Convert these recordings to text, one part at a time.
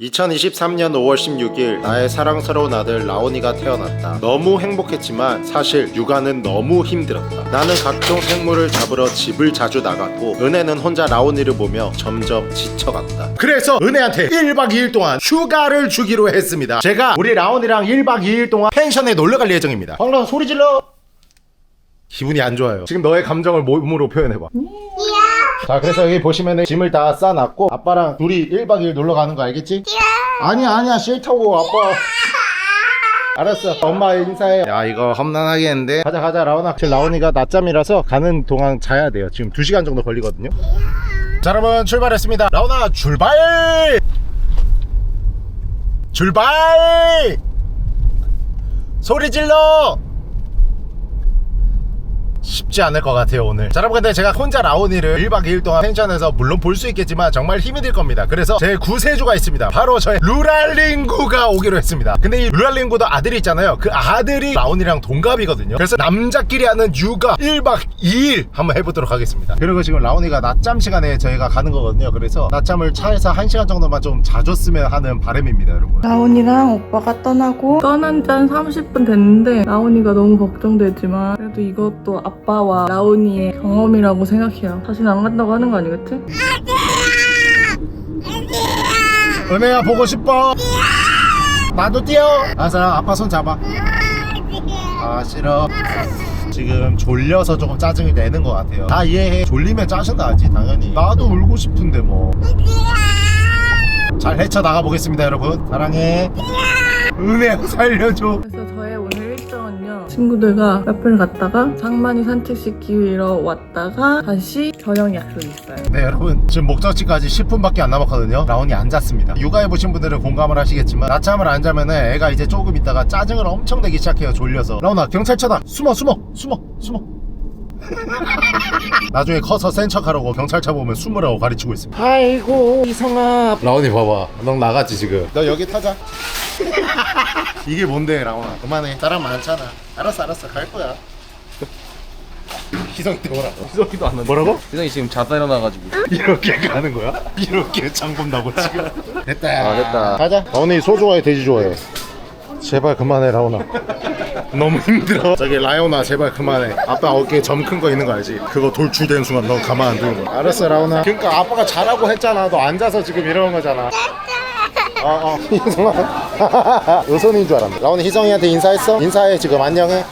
2023년 5월 16일 나의 사랑스러운 아들 라온이가 태어났다. 너무 행복했지만 사실 육아는 너무 힘들었다. 나는 각종 생물을 잡으러 집을 자주 나갔고 은혜는 혼자 라온이를 보며 점점 지쳐갔다. 그래서 은혜한테 1박 2일 동안 휴가를 주기로 했습니다. 제가 우리 라온이랑 1박 2일 동안 펜션에 놀러 갈 예정입니다. 황라 소리 질러! 기분이 안 좋아요. 지금 너의 감정을 몸으로 표현해봐. 자 그래서 여기 보시면은 짐을 다 싸놨고 아빠랑 둘이 1박 2일 놀러 가는 거 알겠지? 아니야 아니야. 싫다고 아빠. 알았어. 엄마 인사해. 야 이거 험난하겠는데? 가자 가자. 라온아 지금 라온이가 낮잠이라서 가는 동안 자야 돼요. 지금 2시간 정도 걸리거든요. 자 여러분 출발했습니다. 라온아 출발! 출발! 소리 질러 쉽지 않을 것 같아요 오늘. 자 여러분 근데 제가 혼자 라온이를 1박 2일 동안 펜션에서 물론 볼 수 있겠지만 정말 힘이 들 겁니다. 그래서 제 구세주가 있습니다. 바로 저의 루랄링구가 오기로 했습니다. 근데 이 루랄링구도 아들이 있잖아요. 그 아들이 라온이랑 동갑이거든요. 그래서 남자끼리 하는 육아 1박 2일 한번 해보도록 하겠습니다. 그리고 지금 라온이가 낮잠 시간에 저희가 가는 거거든요. 그래서 낮잠을 차에서 1시간 정도만 좀 자줬으면 하는 바람입니다 여러분. 라온이랑 오빠가 떠나고 떠난 지 한 30분 됐는데 라온이가 너무 걱정되지만 그래도 이것도 아빠와 라온이의 경험이라고 생각해요. 다시는 안 간다고 하는 거 아니겠지? 은혜야 보고 싶어? 나도 뛰어. 알았어 아빠 손 잡아. 아 싫어. 지금 졸려서 조금 짜증이 내는 것 같아요. 다 이해해. 졸리면 짜증 나지 당연히. 나도 울고 싶은데 뭐. 잘 헤쳐 나가 보겠습니다 여러분. 사랑해. 은혜 살려줘. 그래서. 친구들과 카페를 갔다가 상만이 산책시키러 왔다가 다시 저녁 약속이 있어요. 네 여러분. 지금 목적지까지 10분밖에 안 남았거든요. 라온이 안 잤습니다. 육아해 보신 분들은 공감을 하시겠지만 낮잠을 안 자면 은 애가 이제 조금 있다가 짜증을 엄청 내기 시작해요. 졸려서. 라온아 경찰차다 숨어 숨어 숨어 숨어 나중에 커서 센 척하라고 경찰차 보면 숨으라고 가르치고 있습니다. 아이고 이성아 라온이 봐봐. 너 나갔지 지금. 너 여기 타자. 이게 뭔데 라온아? 그만해. 사람 많잖아. 알았어 알았어. 갈 거야. 희성이 뭐라고. 희석이도 안 나는데 뭐라고? 희석이 지금 자다 일어나가지고. 이렇게 가는 거야? 이렇게 장군 나고 지금? 됐다. 아, 됐다. 가자. 라온이 소 좋아해 돼지 좋아해. 제발 그만해 라온아 너무 힘들어. 저기 라온아 제발 그만해. 아빠 어깨에 점 큰 거 있는 거 알지? 그거 돌출된 순간 너 가만 안 두는 거야. 알았어 라온아 그러니까 아빠가 자라고 했잖아. 너 앉아서 지금 이러는 거잖아. 어어 희성아 의손인 줄 알았네. 라온이 희성이한테 인사했어? 인사해 지금. 안녕해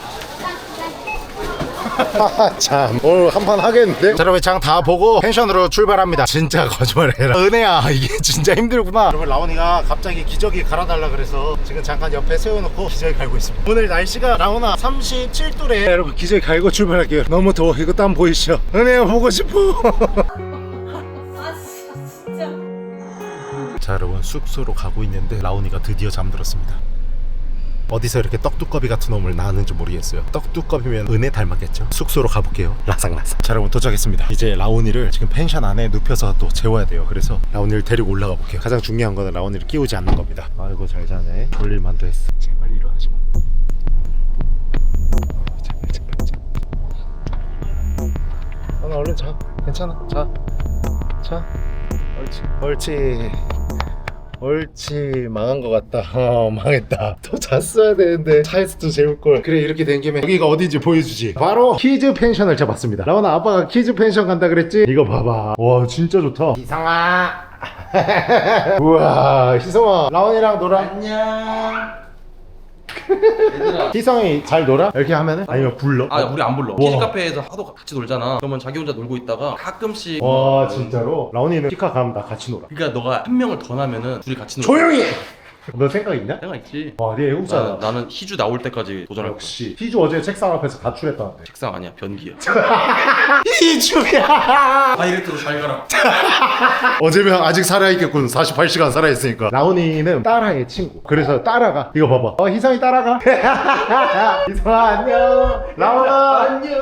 참 오늘 한 판 하겠는데? 자 여러분 장 다 보고 펜션으로 출발합니다. 진짜 거짓말해라. 은혜야 이게 진짜 힘들구나. 여러분 라온이가 갑자기 기저귀 갈아달라 그래서 지금 잠깐 옆에 세워놓고 기저귀 갈고 있습니다. 오늘 날씨가 라온아 37도래. 여러분 기저귀 갈고 출발할게요. 너무 더워. 이거 땀 보이시죠? 은혜야 보고 싶어. 자 여러분 숙소로 가고 있는데 라온이가 드디어 잠들었습니다 어디서 이렇게 떡두꺼비 같은 놈을 낳았는지 모르겠어요. 떡두꺼비면 은혜 닮았겠죠? 숙소로 가볼게요. 라상라상. 자 여러분 도착했습니다. 이제 라온이를 지금 펜션 안에 눕혀서 또 재워야 돼요. 그래서 라온이를 데리고 올라가 볼게요. 가장 중요한 거는 라온이를 끼우지 않는 겁니다. 아이고 잘 자네. 졸릴만도 했어. 제발 일어나지 마. 어, 제발 제발 제발. 하나 얼른 자. 괜찮아. 자자. 옳지 옳지 옳지 망한 것 같다. 어 망했다. 더 잤어야 되는데 차에서도 재울걸. 그래 이렇게 된 김에 여기가 어딘지 보여주지. 바로 키즈 펜션을 잡았습니다. 라온아 아빠가 키즈 펜션 간다 그랬지? 이거 봐봐. 와 진짜 좋다. 희성아. 우와 희성아. 라온이랑 놀아 안녕 얘들아 희성이 잘 놀아? 이렇게 하면은? 아니면 불러? 아 우리 안 불러 와. 키즈 카페에서 하도 같이 놀잖아 그러면 자기 혼자 놀고 있다가 가끔씩 와 진짜로? 라온이는 키카 가면 나 같이 놀아 그러니까 너가 한 명을 더 나면은 둘이 같이 놀 조용히! 너 생각 있냐? 내가 있지. 와 네 애국자다 나는, 나는 희주 나올 때까지 도전할 거야. 역시. 희주 어제 책상 앞에서 가출했다는데. 책상 아니야 변기야. 희주야! 다이렉트로 잘 가라. 어제면 아직 살아있겠군. 48시간 살아있으니까. 라온이는 딸아의 친구. 그래서 따라가 이거 봐봐. 어 희성이 따라가? 희성아 안녕. 라온아. 안녕.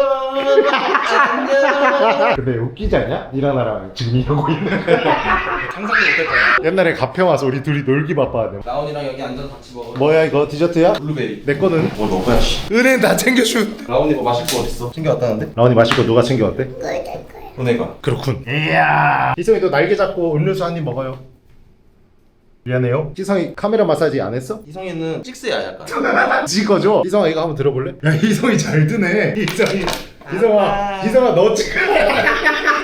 안녕. 근데 웃기지 않냐? 니라나랑 지금 이러고 있는 상상도 거야 옛날에 가평 와서 우리 둘이 놀기 바빴는데 라온이랑 여기 앉아서 같이 먹어 뭐야 이거 디저트야? 블루베리 내 거는? 뭐 먹어야 씨 은행 다 챙겨준 라온이 뭐 마실 거 어딨어? 챙겨왔다는데? 라온이 마실 거 누가 챙겨왔대? 은혜가 그렇군 이야 희성이 또 날개 잡고 음료수 한 입 먹어요 미안해요. 희성이 카메라 마사지 안 했어? 이성이는 찍스야 약간. 찍어줘. 희성아 이거 한번 들어볼래? 야 희성이 잘 드네. 희성이. 희성아, 희성아 너 찍어.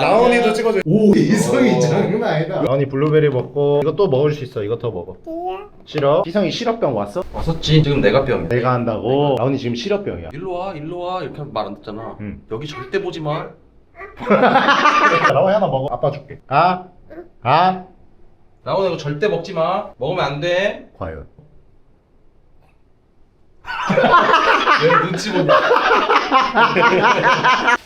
라온이도 찍어줘. 오, 희성이 장난 아니다. 라온이 블루베리 먹고 이거 또 먹을 수 있어. 이거 더 먹어. 싫어? 희성이 실업병 왔어? 왔었지. 지금 내가 병이야. 내가 한다고. 라온이 지금 실업병이야. 일로 와, 일로 와 이렇게 하면 말 안 듣잖아. 응. 여기 절대 보지 마. 라온이 하나 먹어. 아빠 줄게. 아, 아. 나오는 거 절대 먹지 마. 먹으면 안 돼. 과연. 왜 눈치 보냐?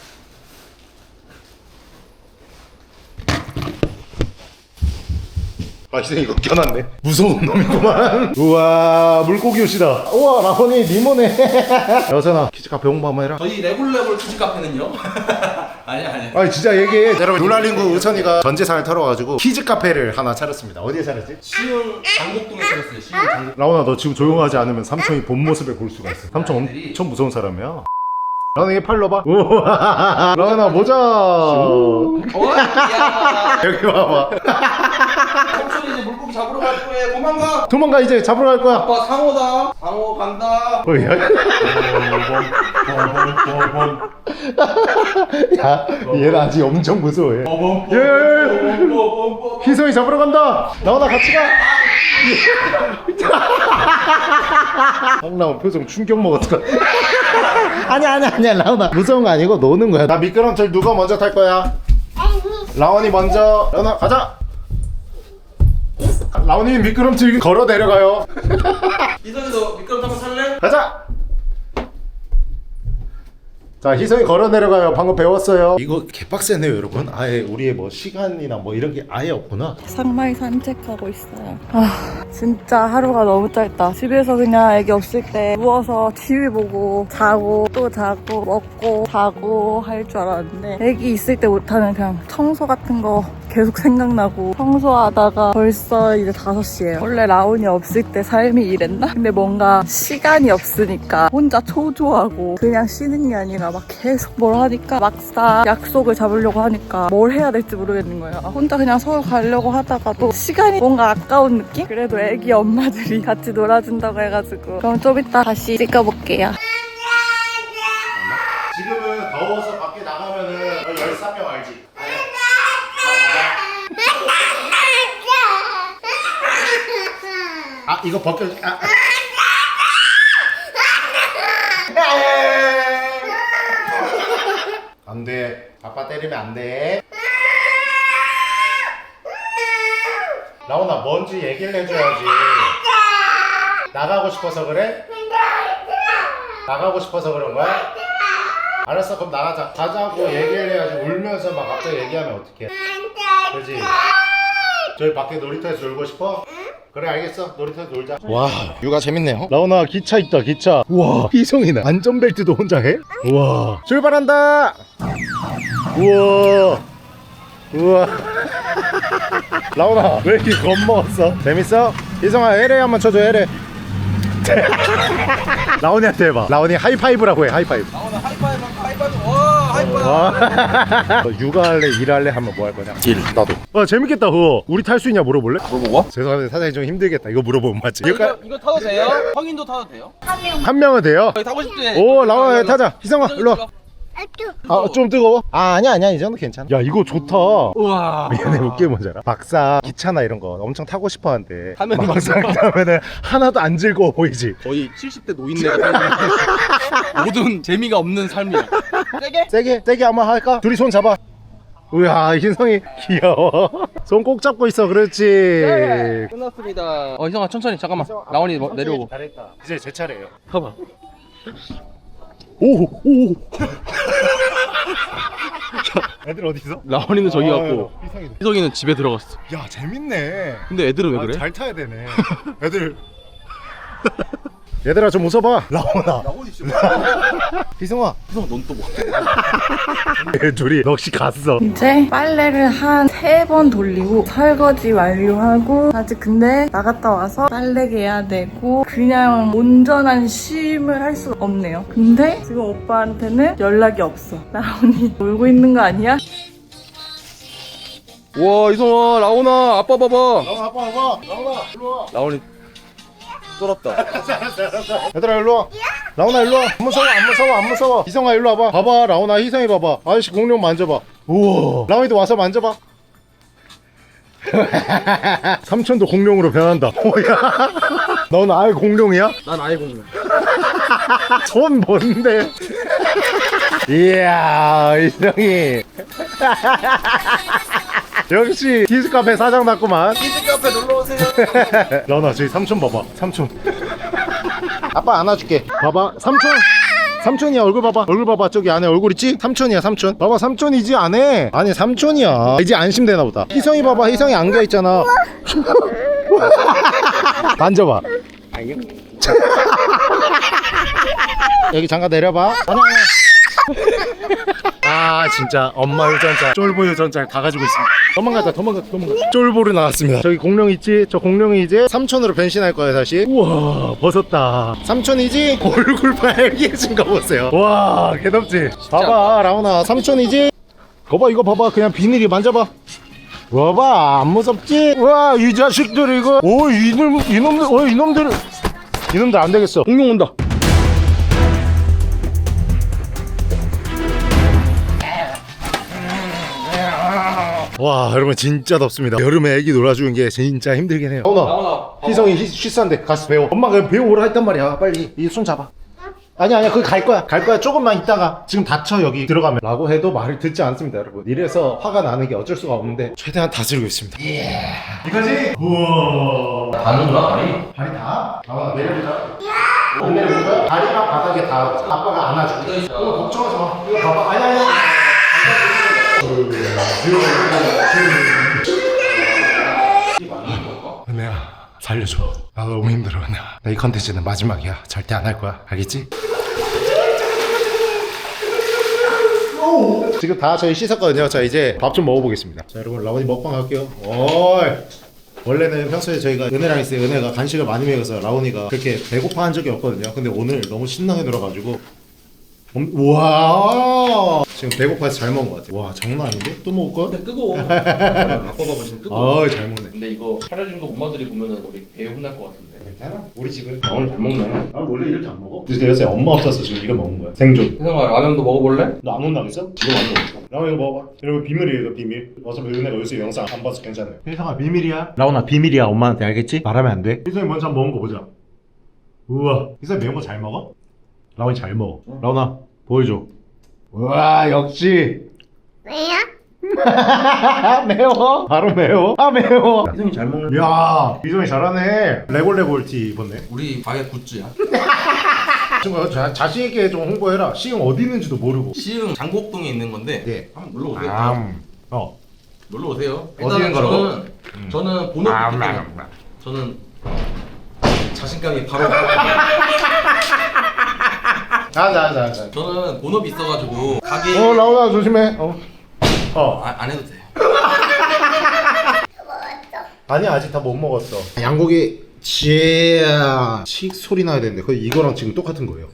아, 희성이 이거 껴놨네. 무서운 놈이구만. 우와, 물고기 옷이다. 우와, 라온이 니모네. 여선아, 키즈 카페 홍보 한번 해라. 저희 레골레골 키즈 카페는요? 아니 아니. 아니 진짜 얘기해 여러분 놀랄링구 의천이가 전 재산을 털어가지고 키즈 카페를 하나 차렸습니다 어디에 차렸지? 시흥 장곡동에 살았어요. 시흥 장곡. 라온아 너 지금 조용하지 않으면 삼촌이 본 모습을 볼 수가 있어 삼촌 엄청 무서운 사람이야 라온아 이게 팔 넣어봐 우와 라온아 모자 어? 야. 여기 봐봐 잡으러 갈 거예요. 도망가. 도망가 이제 잡으러 갈 거야 아빠 상어다. 상어 간다. 어, 야. 야 얘는 아직 엄청 무서워해 예, 예, 예. 희성이 잡으러 간다 라온아 같이 가 황라온 표정 충격 같아 아니야 아니야 아니야 라온아 무서운 거 아니고 노는 거야 나 미끄럼틀 누가 먼저 탈 거야? 라온이 먼저 라온아 가자 라온이 미끄럼틀 걸어 내려가요 이선이도 미끄럼 타고 살래? 가자 자 희성이 걸어 내려가요 방금 배웠어요 이거 개빡세네요 여러분 아예 우리의 뭐 시간이나 뭐 이런 게 아예 없구나 상마이 산책하고 있어요. 아, 진짜 하루가 너무 짧다. 집에서 그냥 애기 없을 때 누워서 TV 보고 자고 또 자고 먹고 자고 할 줄 알았는데 애기 있을 때 못하는 그냥 청소 같은 거 계속 생각나고 청소하다가 벌써 이제 5시예요. 원래 라온이 없을 때 삶이 이랬나? 근데 뭔가 시간이 없으니까 혼자 초조하고 그냥 쉬는 게 아니라 막 계속 뭘 하니까 막상 약속을 잡으려고 하니까 뭘 해야 될지 모르겠는 거예요. 혼자 그냥 서울 가려고 하다가도 시간이 뭔가 아까운 느낌? 그래도 애기 엄마들이 같이 놀아준다고 해가지고 그럼 좀 이따 다시 찍어볼게요. 지금은 더워서 밖에 나가면은 13명 알지? 아 이거 벗겨 아, 아. 안 돼 아빠 때리면 안 돼 라온아 뭔지 얘기를 해줘야지 나가고 싶어서 그래? 나가고 싶어서 그런 거야? 알았어 그럼 나가자 가자고 얘기를 해야지 울면서 막 갑자기 얘기하면 어떡해 그지 저희 밖에 놀이터에서 놀고 싶어? 그래 알겠어. 놀이터에서 놀자. 와 육아 재밌네요. 라온아 기차 있다 기차. 우와 희성이네. 안전벨트도 혼자 해? 우와. 출발한다! 우와. 우와. 라온아 왜 이렇게 겁먹었어? 재밌어? 희성아 LA 한번 쳐줘 LA 라온이한테 해봐. 라온이 하이파이브라고 해 하이파이브. 나오는 하이파이브 하이파이브 너 육아할래 일할래 하면 뭐 할 거냐? 일 나도 와 재밌겠다 그거 우리 탈 수 있냐 물어볼래? 물어보고? 죄송한데 사장님 좀 힘들겠다 이거 물어보면 맞지? 이거 이거 타도 돼요? 성인도 타도 돼요? 한 명은 돼요? 타고 싶지? 오 라와 타자 희성아 일로 와 아 좀 뜨거워? 아 아니야 아니야 이 정도 괜찮아 야 이거 좋다 우와. 얘네 웃게 뭔지 알아? 막상 기차나 이런 거 엄청 타고 싶어 하는데 타면 막상 타면은 하나도 안 즐거워 보이지 거의 70대 노인네가 타는 모든 재미가 없는 삶이야. 세게? 세게 세게 한번 할까? 둘이 손 잡아 우야 희성이 귀여워 손 꼭 잡고 있어 그렇지 끝났습니다. 어 희성아 천천히 잠깐만. 라온이 뭐, 내려오고. 잘했다 이제 제 차례예요 봐봐. 오, 오. 애들 어디 있어? 라온이는 저기 아, 갔고 이상이다. 희성이는 집에 들어갔어. 야, 재밌네. 근데 애들은 왜 아, 그래? 잘 타야 되네. 애들. 얘들아 좀 웃어봐. 씨. 희성아. 희성아 넌또 뭐? 얘 둘이 넋이 갔어. 이제 빨래를 한 세 번 돌리고 설거지 완료하고 아직 근데 나갔다 와서 빨래 개야 되고 그냥 온전한 쉼을 할 수 없네요. 근데 지금 오빠한테는 연락이 없어. 나온이 울고 있는 거 아니야? 와 이성아 라온아 아빠 봐봐 라온아 아빠 와봐 라온아 일로 와 라온이 쫄았다. 얘들아 일로 와. 라온아 일로 와안 무서워 안 무서워 안 무서워. 희성아 일로 와봐. 봐봐 라온아 희성이 봐봐. 아저씨 공룡 만져봐. 우와. 라온이도 와서 만져봐. 삼촌도 공룡으로 변한다. 뭐야? 넌 아예 공룡이야? 난 아예 공룡. 손 뭔데? 이야 희성이 역시 키즈카페 사장 났구만. 키즈 카페 놀러 오세요. 라온아 저기 삼촌 봐봐. 삼촌. 아빠 안아줄게. 봐봐 삼촌. 삼촌이야 얼굴 봐봐. 얼굴 봐봐 저기 안에 얼굴 있지? 삼촌이야 삼촌. 봐봐 삼촌이지 안에. 아니 삼촌이야. 이제 안심되나 보다. 희성이 봐봐 희성이 안겨 있잖아. 만져봐. 여기 잠깐 내려봐. 아니 아니 아 진짜 엄마 유전자 쫄보 유전자 다 가지고 있습니다. 도망가자 도망가자 도망가자 쫄보로 나왔습니다. 저기 공룡 있지? 저 공룡이 이제 삼촌으로 변신할 거예요 다시. 우와 벗었다. 삼촌이지 얼굴 빨개진 거 보세요. 와 개덥지. 봐봐 라온아 삼촌이지 거봐 이거 봐봐. 그냥 비닐이 만져봐. 봐봐 안 무섭지? 와이 자식들 이거. 오 이놈 이놈들 어 이놈들. 이놈들 안 되겠어. 공룡 온다 와 여러분 진짜 덥습니다. 여름에 애기 놀아주는 게 진짜 힘들긴 해요. 라온아 희성이 희- 쉬싼데 가서 배워. 엄마가 그냥 배워오라 했단 말이야. 빨리 이 손 잡아. 아니 아니야 거기 갈 거야. 갈 거야. 조금만 있다가 지금 다쳐 여기 들어가면. 라고 해도 말을 듣지 않습니다 여러분. 이래서 화가 나는 게 어쩔 수가 없는데 최대한 다스리고 있습니다. 이거지? 우와. 가는구나 다리 발이 다? 라온아 내려보자. 안 내려볼 거야? 다리가 바닥에 닿아 아빠가 안아줄게 이거 걱정하지 마. 이거 봐봐. 아니 아니 아니 은혜야 살려줘. 나 너무 힘들어 은혜야. 나이 컨텐츠는 마지막이야. 절대 안 할 거야. 알겠지? 지금 다 저희 씻었거든요. 자 이제 밥 좀 먹어보겠습니다. 자 여러분 라원이 먹방 할게요. 어이! 원래는 평소에 저희가 은혜랑 있어요 은혜가 간식을 많이 먹여서 라온이가 그렇게 배고파 한 적이 없거든요. 근데 오늘 너무 신나게 놀아가지고 음, 우와 지금 배고파서 잘 먹은 것 같아 와 장난 아닌데? 또 먹을 거야? 근데 뜨거워. 아빠 봐봐 지금 뜨거워. 아잘 먹네. 근데 이거 차려준 거 엄마들이 보면은 우리 배 혼날 것 같은데. 괜찮아? 우리 집은? 나 오늘 잘 먹네. 아 원래 이렇게 안 먹어? 근데 요새 엄마 없어서 지금 이거 먹은 거야. 생존. 혜성아 라면도 먹어볼래? 너 안 온다면서? 이거 안 먹어. 라온 이거 먹어봐. 여러분 비밀이에요 이거 비밀. 어차피 은혜가 요새 영상 안 봐서 괜찮아요. 혜성아 비밀이야? 라온아 비밀이야 엄마한테 알겠지? 말하면 안돼? 혜성이 먼저 한번 먹은 거 보자. 우와. 혜성이 매운 거 잘 먹어? 라온이 잘 먹어. 라온아 보여줘. 우와 역시. 왜요? 매워? 바로 매워? 아 매워. 혜성이 잘 먹는 야 이성이 잘하네. 레골레골 티 입었네. 우리 가게 굿즈야. 친구야 자, 자신 있게 좀 홍보해라. 시흥 어디 있는지도 모르고. 시흥 장곡동에 있는 건데 네. 한번 놀러 오세요. 암. 어. 놀러 오세요. 어디 일단은 있는 거라고? 저는 저는 본업 아, 있기 아, 때문에 저는 자신감이 바로 자자 자자. 저는 본업이 있어가지고 가게 어 라온아 조심해. 어. 어. 아, 안 해도 돼요 아니 아직 다 못 먹었어. 양고기 지야. 칙 소리 나야 되는데 그 이거랑 지금 똑같은 거예요.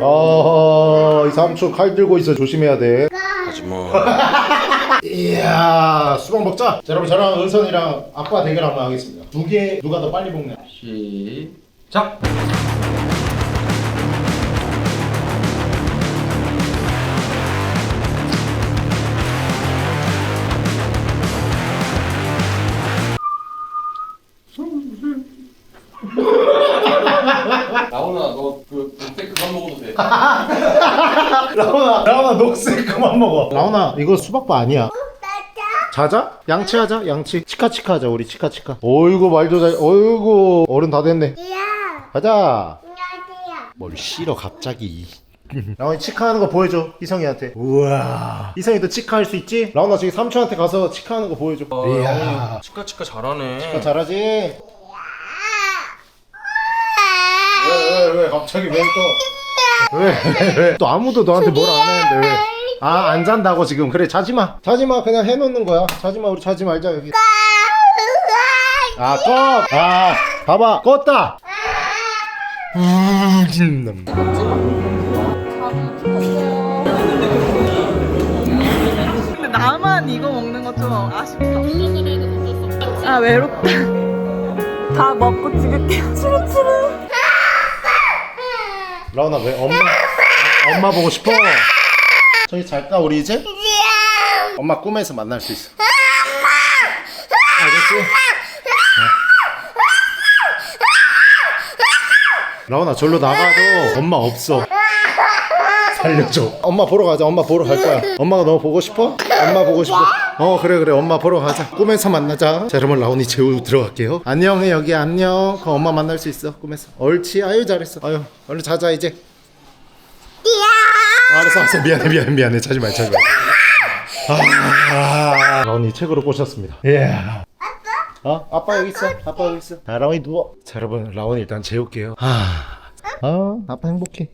어이 삼촌 칼 들고 있어 조심해야 돼. 하지마. 이야 수박 먹자. 자 여러분 저랑 은선이랑 아빠 대결 한번 하겠습니다. 두 개 누가 더 빨리 먹냐? 시작 라온아 라온아 녹색 그만 먹어. 라온아 이거 수박바 아니야. 자자? 양치하자 양치. 치카치카 하자 우리 치카치카. 어이구 말도 잘 어이구 어른 다 됐네. 야, 가자. 뭘 싫어 갑자기. 라온이 치카하는 거 보여줘 희성이한테. 우와. 희성이도 치카할 수 있지? 라온아 저기 삼촌한테 가서 치카하는 거 보여줘. 이야. 치카 치카 잘하네. 치카 잘하지? 왜왜왜 갑자기 왜 또? 왜? 또 아무도 너한테 뭘안 했는데 왜? 아 안 잔다고 지금 그래 자지 마 자지 마 그냥 해놓는 거야 자지 마 우리 자지 말자 여기 아 꺼! 아 봐봐 껐다 음, 근데 나만 이거 먹는 거 좀 아쉽다. 아 외롭다. 다 먹고 죽을게요. 추루추루. 라온아 왜 엄마 엄마 보고 싶어? 저기 잘까 우리 이제? 엄마 꿈에서 만날 수 있어. 알겠지? 어. 라온아 절로 나가도 엄마 없어. 살려줘. 엄마 보러 가자. 엄마 보러 갈 거야. 엄마가 너 보고 싶어? 엄마 보고 싶어. 어 그래 그래 엄마 보러 가자. 꿈에서 만나자. 자 여러분 라온이 재우 들어갈게요. 안녕해 여기 안녕. 그 엄마 만날 수 있어 꿈에서. 옳지. 아유 잘했어. 아유 얼른 자자 이제. 알았어 알았어 미안해 미안해 미안해 자지 말 자지 말. 아, 라온이 책으로 꼬셨습니다. 예. 어? 아빠 여기 있어. 아빠 여기 있어. 자, 라온이 누워. 자, 여러분, 라온이 일단 재울게요. 아, 어, 아빠 행복해.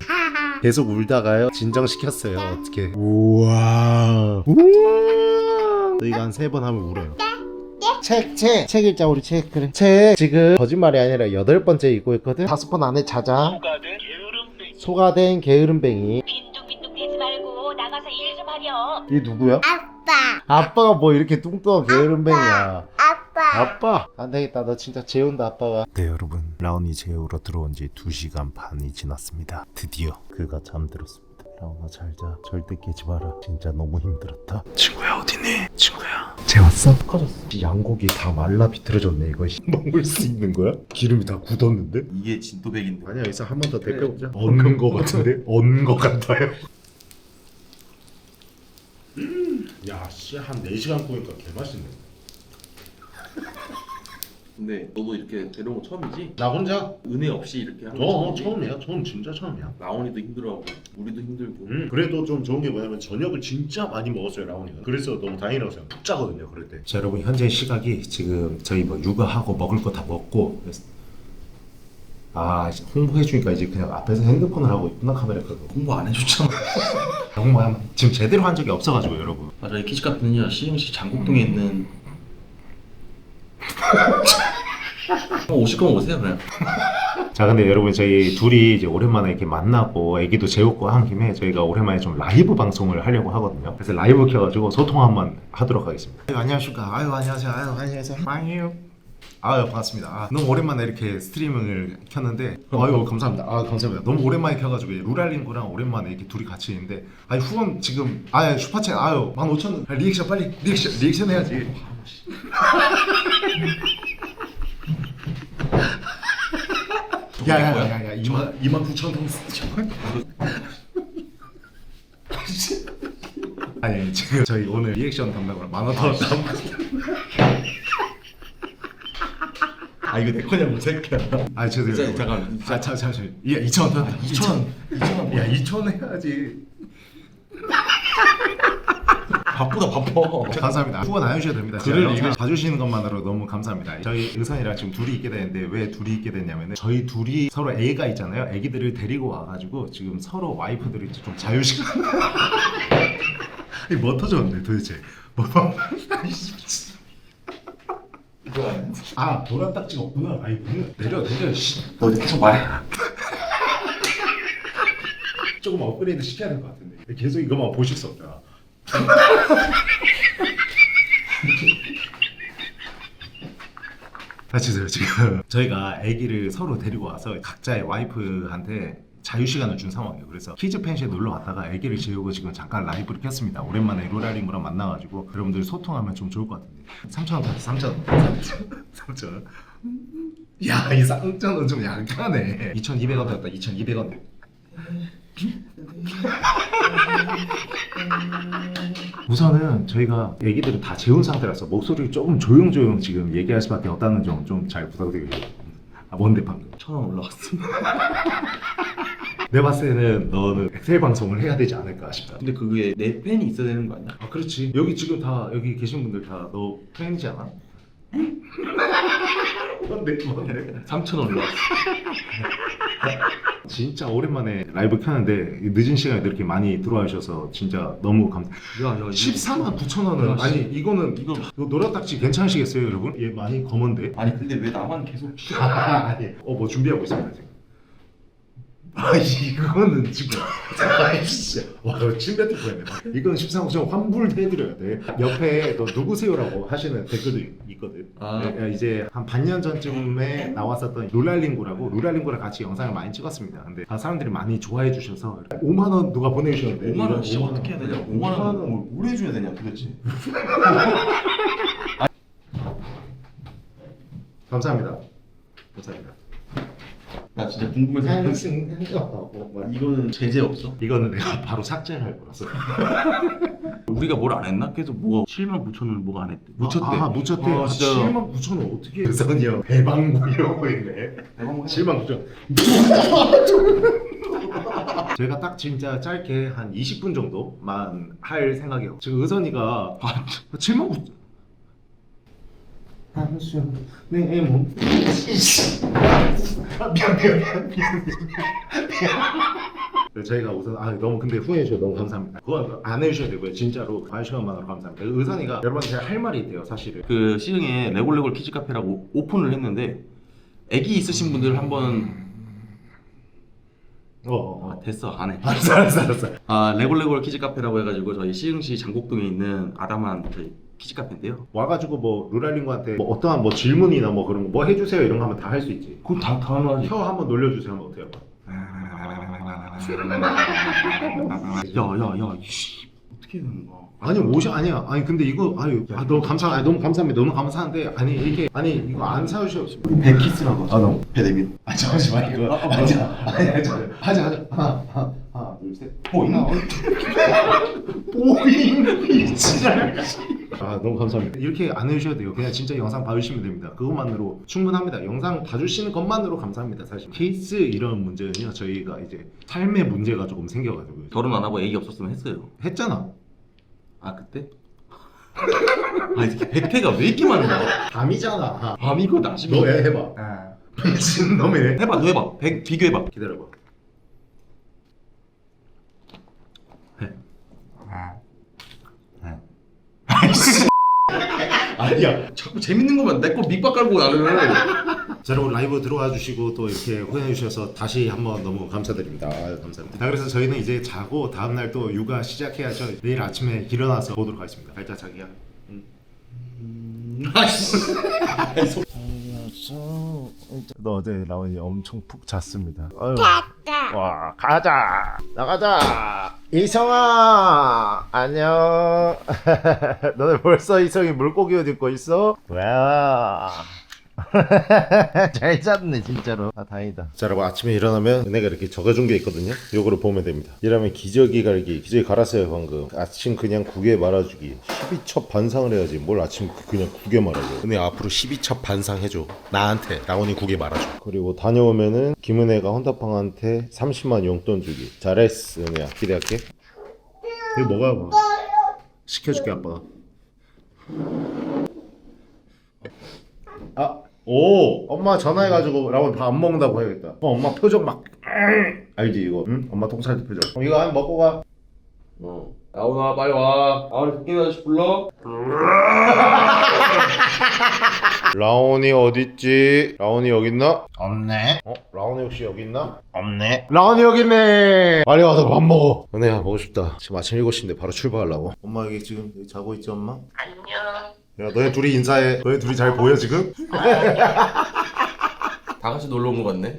계속 울다가요. 진정시켰어요. 어떻게? 우와. 우와. 너희가 한 세 번 하면 울어요. 책, 책, 책 읽자 우리 책 그래. 책 지금 거짓말이 아니라 여덟 번째 읽고 있거든. 다섯 번 안에 자자. 소가 된 게으름뱅이. 빈둥빈둥대지 말고 나가서 일 좀 하렴. 이 누구야? 아빠. 아빠가 뭐 이렇게 뚱뚱한 게으름뱅이야. 아빠. 아빠. 안 되겠다. 너 진짜 재운다 아빠가. 네 여러분. 라온이 재우러 들어온 지 2시간 반이 지났습니다. 드디어 그가 잠들었습니다. 라온아 잘자. 절대 깨지 마라. 진짜 너무 힘들었다. 친구야 어디니? 친구야. 재웠어? 커졌어. 양고기 다 말라 비틀어졌네 이거. 먹을 수 있는 거야? 기름이 다 굳었는데? 이게 진또백인데. 아니야 이제 한번 더 데펴 보자. 얻는 거 같은데? 얻는 거 같아요. 야씨 한 4시간 구우니까 개맛있네 근데 너도 이렇게 데려온 거 처음이지? 나 혼자? 은혜 없이 이렇게 하는 어, 거어 처음이지? 처음이야. 처음 진짜 처음이야. 라온이도 힘들어하고 우리도 힘들고. 음, 그래도 좀 좋은 게 뭐냐면 저녁을 진짜 많이 먹었어요 라온이가. 그래서 너무 다행이라고 생각. 푹 자거든요 그럴 때. 자 여러분 현재 시각이 지금 저희 뭐 육아하고 먹을 거 다 먹고. 그래서 아 이제 홍보해 주니까 이제 그냥 앞에서 핸드폰을 하고 있구나 카메라 끄고. 공부 안 해줬잖아. 정말 지금 제대로 한 적이 없어가지고 여러분. 맞아 이 키즈 카페는요 시흥시 장곡동에 있는. 오실 거면 오세요 그냥. 자 근데 여러분 저희 둘이 이제 오랜만에 이렇게 만나고 애기도 재웠고 한 김에 저희가 오랜만에 좀 라이브 방송을 하려고 하거든요. 그래서 라이브 켜가지고 소통 한번 하도록 하겠습니다. 아유 안녕하십니까. 아유 안녕하세요. 아유 안녕하세요. 아유 아유 반갑습니다. 아, 너무 오랜만에 이렇게 스트리밍을 켰는데 아유 감사합니다. 아 감사합니다. 너무 오랜만에 켜가지고 루랄링구랑 오랜만에 이렇게 둘이 같이 있는데 아니 후원 지금 아 슈퍼챗 아유 15,000원 아, 리액션 빨리 리액션 리액션 해야지 야야야야 2만 2만 9천 원 쓰죠. 아니 지금 저희 오늘 리액션 담당으로 만원 더 담당. 아 이거 내 거냐고 새끼야. 아 죄송해요. 잠깐, 아 잠, 잠시만. 야 2천 원 더. 2천 원. 2천 원. 야 2천 원 해야지. 바쁘다 바빠. 감사합니다. 후원 안 해주셔도 됩니다. 글을 제가 영상 봐주시는 것만으로 너무 감사합니다. 저희 의선이랑 지금 둘이 있게 되는데 왜 둘이 있게 됐냐면은 저희 둘이 서로 애가 있잖아요. 애기들을 데리고 와가지고 지금 서로 와이프들이 좀 자유시간. 이뭐 터졌는데 도대체? 뭐? 아 도란 딱지가 없구나. 아이 문을 내려 내려. 씨. 너 이제 계속 말해. 조금 업그레이드 시켜야 될 것 같은데 계속 이것만 보실 수 없잖아. 다치세요 지금. 저희가 아기를 서로 데리고 와서 각자의 와이프한테 자유 시간을 준 상황이에요. 그래서 키즈 펜시에 놀러 왔다가 아기를 재우고 지금 잠깐 라이브를 켰습니다. 오랜만에 로라링구랑 만나가지고 여러분들 소통하면 좀 좋을 것 같은데. 3천 원 받아 3천 원 3천 원 야이 3천 원 좀 약하네. 2,200원 됐다. 2,200원 우선은 저희가 얘기들을 다 재운 상태라서 목소리를 조금 조용조용 지금 얘기할 수밖에 없다는 점 좀 잘 부탁드리겠습니다. 아 뭔데 방금? 천원 올라갔어. 내가 봤을 때는 너는 엑셀 방송을 해야 되지 않을까 싶다. 근데 그게 내 팬이 있어야 되는 거 아니야? 아 그렇지. 여기 지금 다 여기 계신 분들 다 너 팬이지 않아? 뭔데 뭔데? 3천 원 올라갔어. 진짜 오랜만에 라이브 켰는데 늦은 시간에 이렇게 많이 들어와 주셔서 진짜 너무 감사. 야 야 14만 9천 원은 야, 씨. 아니 이거는 이거 노란딱지 괜찮으시겠어요 여러분? 얘 많이 검은데? 아니 근데 왜 나만 계속 아니 어뭐 준비하고 있습니다 지금 아 이거는 지금 아 진짜 와침 뱉을 뻔했네. 이건 13억 환불해드려야 돼. 옆에 너 누구세요라고 하시는 댓글도 있거든. 아. 네, 이제 한 반년 전쯤에 나왔었던 룰랄링구라고 룰랄링구랑 같이 영상을 많이 찍었습니다. 근데 아, 사람들이 많이 좋아해 주셔서 5만 원 누가 보내주셨는데 5만 원 진짜 5만 어떻게 해야 되냐? 5만 5만 원. 원. 오래 해줘야 되냐 도대체? 감사합니다. 감사합니다 나 진짜 궁금해서 이거는 제재 없어? 이거는 내가 바로 삭제를 할 거라서 우리가 뭘 안 했나? 계속 뭐 7만 9천 원 뭐가 안 했대. 묻혔대. 아, 묻혔대. 아, 진짜. 7만 9천 원 어떻게? 그선이 형 대방구 이러고 있네. 대박 7만 9천. 제가 딱 진짜 짧게 한 20분 정도만 할 생각이에요. 지금 의선이가 아, 7만 9천. 한숨 내 몸. 아, 미안 미안 미안 미안 미안. 저희가 우선 아 너무 근데 후회해 주셔서 너무 감사합니다. 그거 안 해주셔야 되고요. 진짜로 한 시간만으로 감사합니다. 의선이가 여러분 제가 할 말이 있대요 사실은. 그 시흥에 레골레골 키즈 카페라고 오픈을 했는데 애기 있으신 분들 한번 어, 어, 아, 어. 됐어 안 해. 알았어 알았어 알았어. 아 레골레골 키즈 카페라고 해가지고 저희 시흥시 장곡동에 있는 아담한 저희 키즈 카페인데요. 와가지고 뭐 루랄링구한테 뭐 어떠한 뭐 질문이나 뭐 그런 거 뭐 해주세요 이런 거 하면 다 할 수 있지. 그럼 다 당연하지. 혀 한번 놀려주세요 하면 어때요? 야야야 이씨 어떻게 되는 거야? 아니 옷이 아니야. 아니 근데 이거 아유 아, 너무 감사 아니, 너무 감사합니다. 너무 감사한데 아니 이게 아니 이거 안 사주셔. 백키스라고. 아 너무 배대민. 아 잠시만 이거 하자 아니 하자 하자 하자 하나 하나 둘 셋. 보잉. 보잉 미치라 아 너무 감사합니다. 이렇게 안 해주셔도 돼요. 그냥 진짜 영상 봐주시면 됩니다. 그것만으로 충분합니다. 영상 봐주시는 것만으로 감사합니다 사실. 케이스 이런 문제는요 저희가 이제 삶의 문제가 조금 생겨가지고 결혼 안 하고 애기 없었으면 했어요. 했잖아. 아 그때? 아 이렇게 백태가 왜 이렇게 많은 거야? 밤이잖아. 밤이고 낮이고. 너 해, 해봐. 미친 놈이네. 해봐 너 해봐. 백 비교해봐. 기다려봐 아니야. 자꾸 재밌는 것만 내 거 밑밥 깔고 나를. 자 여러분 라이브 들어와 주시고 또 이렇게 호응해 주셔서 다시 한번 너무 감사드립니다. 아유, 감사합니다. 자 그래서 저희는 이제 자고 다음 날 또 육아 시작해야죠. 내일 아침에 일어나서 보도록 하겠습니다. 갈자 자기야. 아씨. 너 어제 라온이 엄청 푹 잤습니다. 아유. 와 가자! 나가자! 이성아! 안녕! 너네 벌써 이성이 물고기 옷 입고 있어? 와. 잘 잤네 진짜로. 아 다행이다. 자 여러분 아침에 일어나면 은혜가 이렇게 적어준 게 있거든요. 요거를 보면 됩니다. 이러면 기저귀 갈기 기저귀 갈았어요 방금. 아침 그냥 국에 말아주기. 12첩 반상을 해야지. 뭘 아침 그냥 국에 말아줘 은혜 앞으로 12첩 반상 해줘. 나한테 라온이 국에 말아줘. 그리고 다녀오면은 김은혜가 헌터팡한테 30만 용돈 주기. 잘했어 은혜야. 기대할게. 이거 먹어야 봐 시켜줄게 아빠가. 아, 오, 엄마 전화해가지고 라면 밥 안 먹는다고 해야겠다. 어, 엄마 표정 막, 알지 이거? 응? 엄마 똥살 때 표정. 어, 이거 한 먹고 가. 어. 나오나 빨리 와. 아 우리 국민 아저씨 불러. 라온이 어딨지? 라온이 여기 있나? 없네. 어? 라온이 혹시 여기 있나? 없네. 라온이 여기 있네. 빨리 와서 밥 먹어. 은혜야 먹고 싶다. 지금 아침 7시인데 바로 출발하려고. 엄마 여기 지금 여기 자고 있지 엄마? 안녕. 야 너네 둘이 인사해. 너네 둘이 잘 보여 지금? 다 같이 놀러 온거 같네.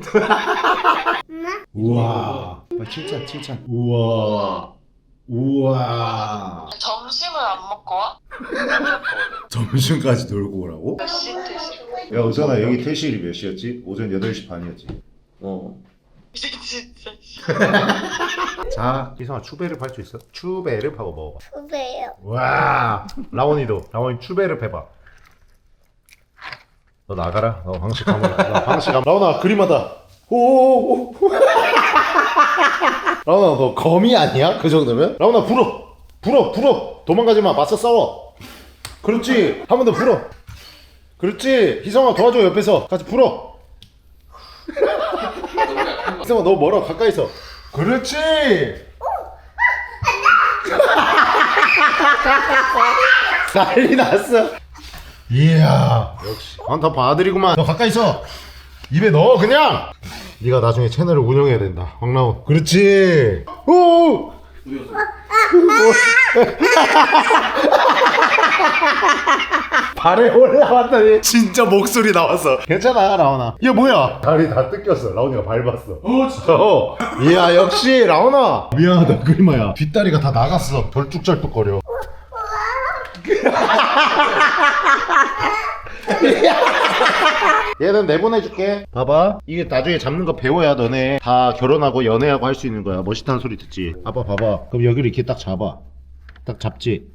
우와. 아, 칭찬 칭찬. 우와. 우와. 점심을 안 먹고 와? 점심까지 놀고 오라고? 몇 시, 몇 시? 야 우선아 여기 퇴실이 몇 시였지? 오전 8시 반이었지 어. 진짜. 자 이성아 추베르 할수 있어? 추베르 하고 먹어봐. 후배요. 와 라온이도. 라온이 추베르 해봐. 너 나가라. 너 방식 한번 나 방식 한번. 라온아 그림하다. 오오오. 라온아 너 거미 아니야? 그 정도면? 라온아 불어. 불어 불어. 도망가지 마. 맞서 싸워. 그렇지. 한 번 더 불어. 그렇지. 희성아 도와줘 옆에서. 같이 불어 희성아 너 멀어 가까이서 그렇지. 난리 났어. 이야. 역시. 헌터파 아들이구만. 너 가까이 있어. 입에 넣어 그냥. 네가 나중에 채널을 운영해야 된다. 황라운 그렇지. 오 발에 올라왔더니 진짜 목소리 나왔어. 괜찮아 라온아. 얘 뭐야? 다리 다 뜯겼어. 라온이가 밟았어. 어 진짜? 어. 이야 역시 라온아. 미안하다 그리마야. 뒷다리가 다 나갔어. 덜쭉절쭉거려 얘는 내보내줄게. 봐봐. 이게 나중에 잡는 거 배워야 너네 다 결혼하고 연애하고 할 수 있는 거야. 멋있다는 소리 듣지? 아빠 봐봐. 그럼 여기를 이렇게 딱 잡아. 딱 잡지?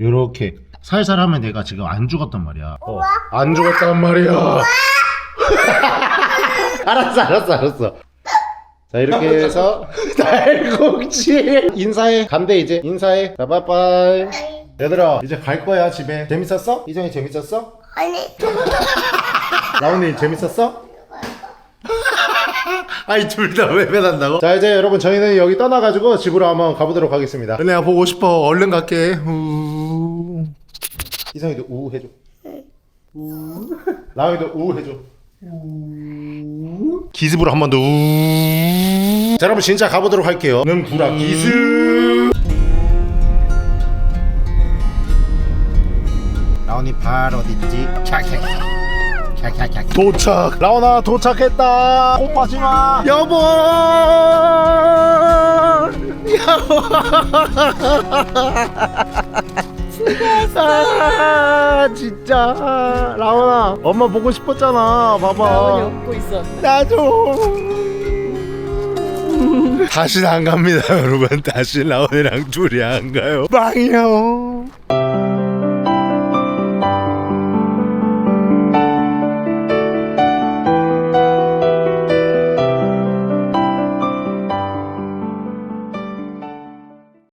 요렇게. 살살 하면 내가 지금 안 죽었단 말이야. 어, 안 죽었단 말이야. 알았어 알았어 알았어. 자 이렇게 해서 달콩치 인사해. 간대 이제. 인사해. 자 빠빠이. 얘들아 이제 갈 거야 집에. 재밌었어? 이정이 재밌었어? 아니. 라온이 재밌었어? 아니 둘 다 왜 배난다고? 자 이제 여러분 저희는 여기 떠나가지고 집으로 한번 가보도록 하겠습니다. 은혜야 보고 싶어. 얼른 갈게. 우... 이성이도 우 해줘. 우... 라온이도 우 해줘. 우... 기습으로 한 번 더. 우... 자 여러분 진짜 가보도록 할게요. 는 구라 기습. 라온이 발 어딨지? 도착. 라온아 도착했다. 꽃파지마 여보! 여보 아, 진짜. 라온아 엄마 보고 싶었잖아. 봐봐. 웃고 있었는데. 나도. 다시는 안 갑니다 여러분. 다시 라온이랑 둘이 안 가요. 빵이요